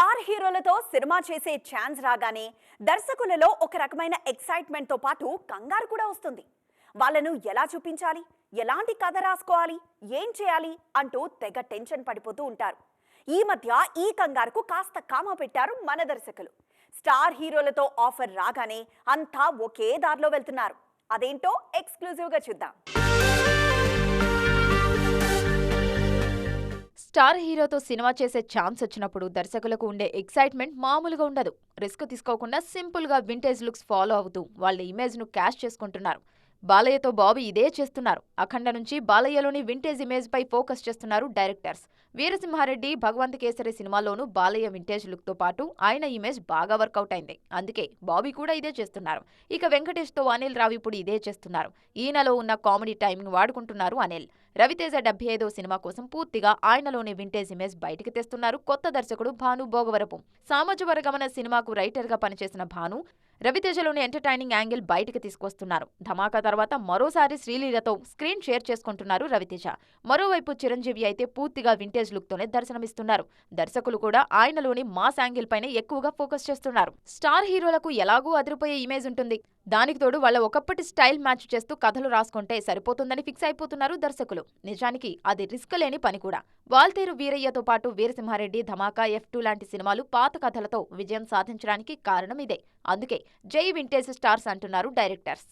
Star హీరోలతో cinema చేసే chance రాగానే దర్శకులలో ఒక రకమైన ఎక్సైట్మెంట్తో పాటు కంగారు కూడా వస్తుంది. వాళ్ళను ఎలా చూపించాలి? ఎలాంటి కథ రాసుకోవాలి? ఏం చేయాలి? అంటూ తెగ టెన్షన్ పడిపోతూ ఉంటారు. ఈ మధ్య ఈ కంగారుకు కాస్త కామ పెట్టారు మన దర్శకులు. స్టార్ హీరోలతో ఆఫర్ రాగానే అంతా ఒకే దారిలో వెళ్తున్నారు. అదేంటో ఎక్స్క్లూజివ్గా చూద్దాం. స్టార్ హీరోతో సినిమా చేసే ఛాన్స్ వచ్చినప్పుడు దర్శకులకు ఉండే ఎక్సైట్మెంట్ మామూలుగా ఉండదు. రిస్క్ తీసుకోకుండా సింపుల్గా వింటేజ్ లుక్స్ ఫాలో అవుతూ వాళ్ళ ఇమేజ్ను క్యాష్ చేసుకుంటున్నారు. బాలయ్యతో బాబీ ఇదే చేస్తున్నారు. అఖండ నుంచి బాలయ్యలోని వింటేజ్ ఇమేజ్ పై ఫోకస్ చేస్తున్నారు డైరెక్టర్స్. వీరసింహారెడ్డి భగవంత్ కేసరి సినిమాలోనూ బాలయ్య వింటేజ్ లుక్తో పాటు ఆయన ఇమేజ్ బాగా వర్కౌట్ అయింది. అందుకే బాబీ కూడా ఇదే చేస్తున్నారు. ఇక వెంకటేష్తో అనిల్ రావు ఇప్పుడు ఇదే చేస్తున్నారు. ఈయనలో ఉన్న కామెడీ టైమింగ్ వాడుకుంటున్నారు అనిల్. రవితేజ డెబ్బై ఐదో సినిమా కోసం పూర్తిగా ఆయనలోని వింటేజ్ ఇమేజ్ బయటికి తెస్తున్నారు కొత్త దర్శకుడు భాను భోగవరపు. సామాజిక సినిమాకు రైటర్గా పనిచేసిన భాను రవితేజలోని ఎంటర్టైనింగ్ యాంగిల్ బయటకు తీసుకొస్తున్నారు ధమాకా తర్వాత మరోసారి శ్రీలీలతో స్క్రీన్ షేర్ చేసుకుంటున్నారు రవితేజ మరోవైపు చిరంజీవి అయితే పూర్తిగా వింటేజ్ లుక్తోనే దర్శనమిస్తున్నారు. దర్శకులు కూడా ఆయనలోని మాస్ యాంగిల్ పైనే ఎక్కువగా ఫోకస్ చేస్తున్నారు. స్టార్ హీరోలకు ఎలాగూ అదిరిపోయే ఇమేజ్ ఉంటుంది. దానికి తోడు వాళ్ళ ఒకప్పటి స్టైల్ మ్యాచ్ చేస్తూ కథలు రాసుకుంటే సరిపోతుందని ఫిక్స్ అయిపోతున్నారు దర్శకులు. నిజానికి అది రిస్క్ లేని పని కూడా. వాల్తేరు వీరయ్యతో పాటు వీరసింహారెడ్డి ధమాకా ఎఫ్ టూ లాంటి సినిమాలు పాత కథలతో విజయం సాధించడానికి కారణం ఇదే. అందుకే జై వింటేజ్ స్టార్స్ అంటున్నారు డైరెక్టర్స్.